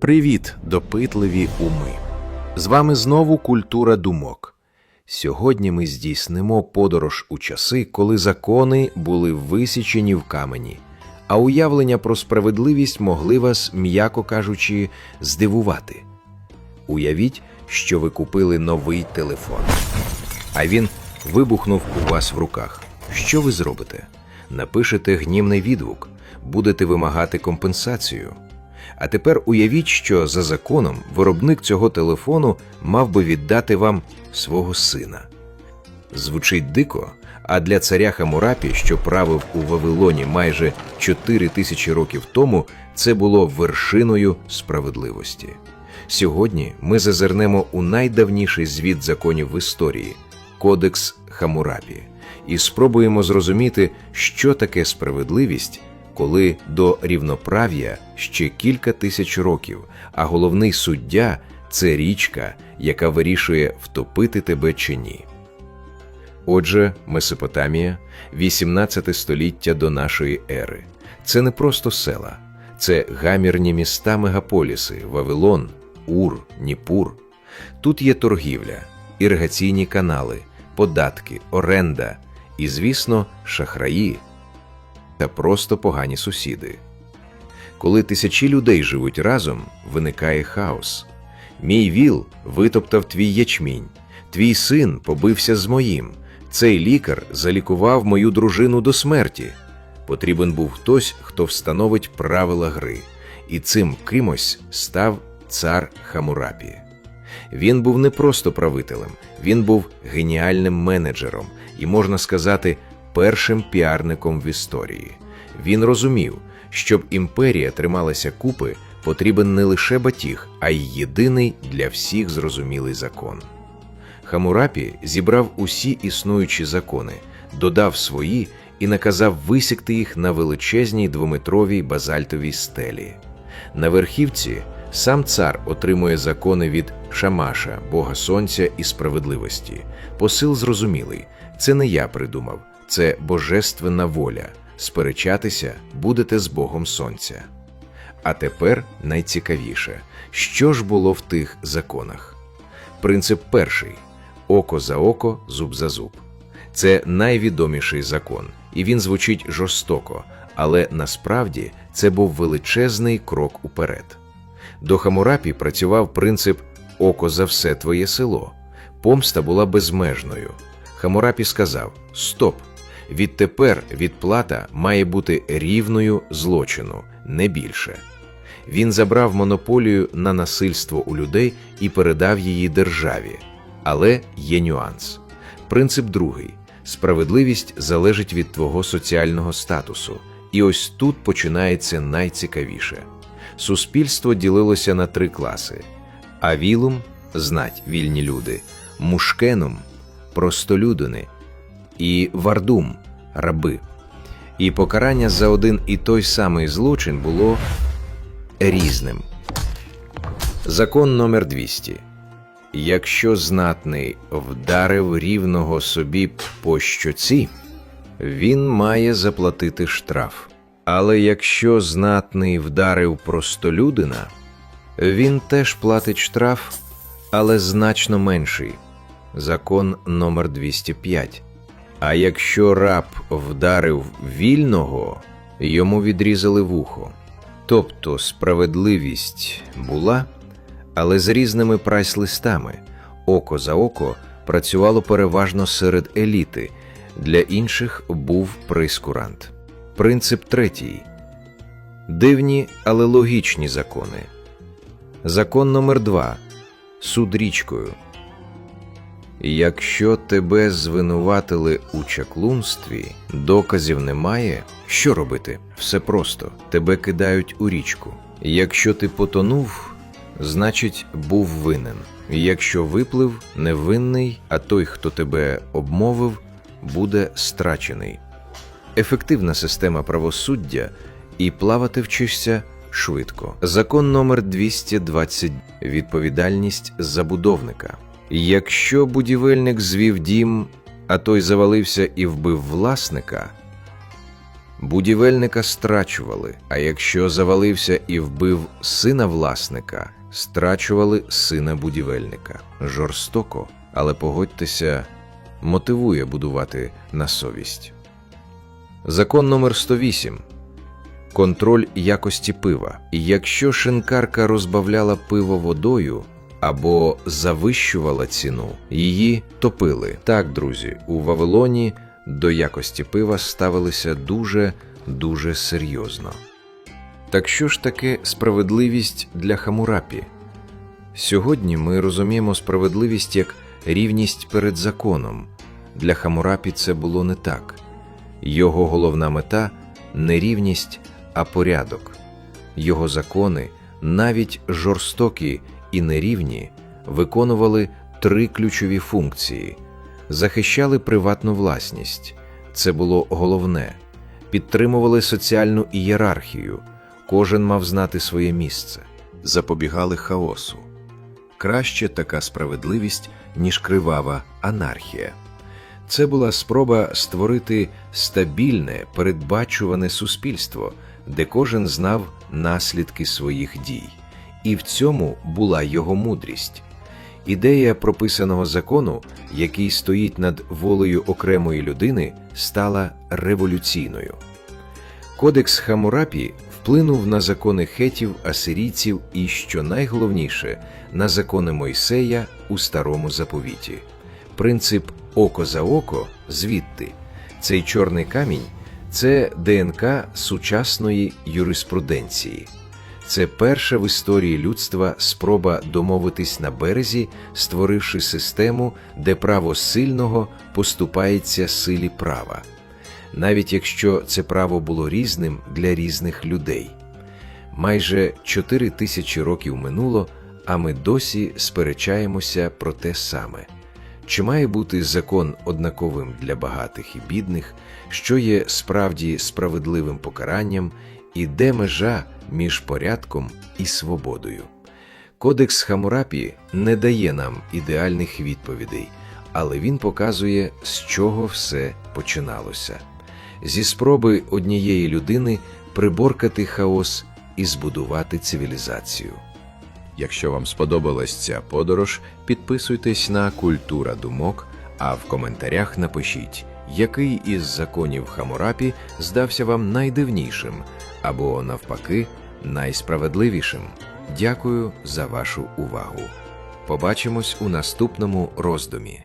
Привіт, допитливі уми! З вами знову культура думок. Сьогодні ми здійснимо подорож у часи, коли закони були висічені в камені, а уявлення про справедливість могли вас, м'яко кажучи, здивувати. Уявіть, що ви купили новий телефон, а він вибухнув у вас в руках. Що ви зробите? Напишете гнівний відгук, будете вимагати компенсацію. А тепер уявіть, що за законом виробник цього телефону мав би віддати вам свого сина. Звучить дико, а для царя Хамурапі, що правив у Вавилоні майже 4 тисячі років тому, це було вершиною справедливості. Сьогодні ми зазирнемо у найдавніший звіт законів в історії Кодекс Хамурапі, і спробуємо зрозуміти, що таке справедливість, коли до рівноправ'я ще кілька тисяч років, а головний суддя це річка, яка вирішує, втопити тебе чи ні. Отже, Месопотамія, 18 століття до нашої ери. Це не просто села, це гамірні міста мегаполіси, Вавилон, Ур, Ніпур. Тут є торгівля, іригаційні канали, податки, оренда і, звісно, шахраї та просто погані сусіди. Коли тисячі людей живуть разом, виникає хаос. Мій віл витоптав твій ячмінь, твій син побився з моїм. Цей лікар залікував мою дружину до смерті. Потрібен був хтось, хто встановить правила гри, і цим кимось став цар Хамурапі. Він був не просто правителем, він був геніальним менеджером і, можна сказати, першим піарником в історії. Він розумів, щоб імперія трималася купи, потрібен не лише батіг, а й єдиний для всіх зрозумілий закон. Хамурапі зібрав усі існуючі закони, додав свої і наказав висікти їх на величезній двометровій базальтовій стелі. На верхівці сам цар отримує закони від Шамаша, Бога Сонця і справедливості. Посил зрозумілий це не я придумав, це божественна воля. Сперечатися будете з Богом Сонця. А тепер найцікавіше, що ж було в тих законах? Принцип перший око за око, зуб за зуб. Це найвідоміший закон, і він звучить жорстоко, але насправді це був величезний крок уперед. До Хамурапі працював принцип око за все твоє село. Помста була безмежною. Хамурапі сказав: Стоп! Відтепер відплата має бути рівною злочину, не більше. Він забрав монополію на насильство у людей і передав її державі. Але є нюанс. Принцип другий: справедливість залежить від твого соціального статусу. І ось тут починається найцікавіше. Суспільство ділилося на три класи: авілум знать вільні люди, мушкенум простолюдини і вардум раби. І покарання за один і той самий злочин було різним. Закон номер 200. Якщо знатний вдарив рівного собі по щоці, він має заплатити штраф. Але якщо знатний вдарив простолюдина, він теж платить штраф, але значно менший. Закон номер 205. А якщо раб вдарив вільного, йому відрізали вухо. Тобто справедливість була, але з різними прайс-листами. Око за око працювало переважно серед еліти, для інших був прейскурант. Принцип третій. Дивні, але логічні закони. Закон номер 2 Суд річкою. Якщо тебе звинуватили у чаклунстві, доказів немає, що робити? Все просто тебе кидають у річку. Якщо ти потонув, значить був винен. Якщо виплив невинний, а той, хто тебе обмовив, буде страчений. Ефективна система правосуддя і плавати вчишся швидко. Закон номер 220 відповідальність забудовника. Якщо будівельник звів дім, а той завалився і вбив власника, Будівельника страчували, а якщо завалився і вбив сина власника, страчували сина будівельника. Жорстоко, але погодьтеся, мотивує будувати на совість. Закон номер 108. Контроль якості пива. Якщо шинкарка розбавляла пиво водою або завищувала ціну, її топили. Так, друзі, у Вавилоні до якості пива ставилися дуже дуже серйозно. Так що ж таке справедливість для Хамурапі? Сьогодні ми розуміємо справедливість як рівність перед законом. Для Хамурапі це було не так. Його головна мета не рівність, а порядок. Його закони, навіть жорстокі і нерівні, виконували три ключові функції: захищали приватну власність. Це було головне, підтримували соціальну ієрархію, кожен мав знати своє місце, запобігали хаосу. Краще така справедливість, ніж кривава анархія. Це була спроба створити стабільне, передбачуване суспільство, де кожен знав наслідки своїх дій, і в цьому була його мудрість. Ідея прописаного закону, який стоїть над волею окремої людини, стала революційною. Кодекс Хамурапі вплинув на закони хетів, асирійців і, що найголовніше, на закони Мойсея у старому заповіті. Принцип око за око звідти. Цей чорний камінь це ДНК сучасної юриспруденції. Це перша в історії людства спроба домовитись на березі, створивши систему, де право сильного поступається силі права, навіть якщо це право було різним для різних людей. Майже чотири тисячі років минуло, а ми досі сперечаємося про те саме. Чи має бути закон однаковим для багатих і бідних, що є справді справедливим покаранням, і де межа між порядком і свободою? Кодекс Хамурапі не дає нам ідеальних відповідей, але він показує, з чого все починалося зі спроби однієї людини приборкати хаос і збудувати цивілізацію. Якщо вам сподобалась ця подорож, підписуйтесь на Культура Думок, а в коментарях напишіть, який із законів Хамурапі здався вам найдивнішим або, навпаки, найсправедливішим. Дякую за вашу увагу. Побачимось у наступному роздумі.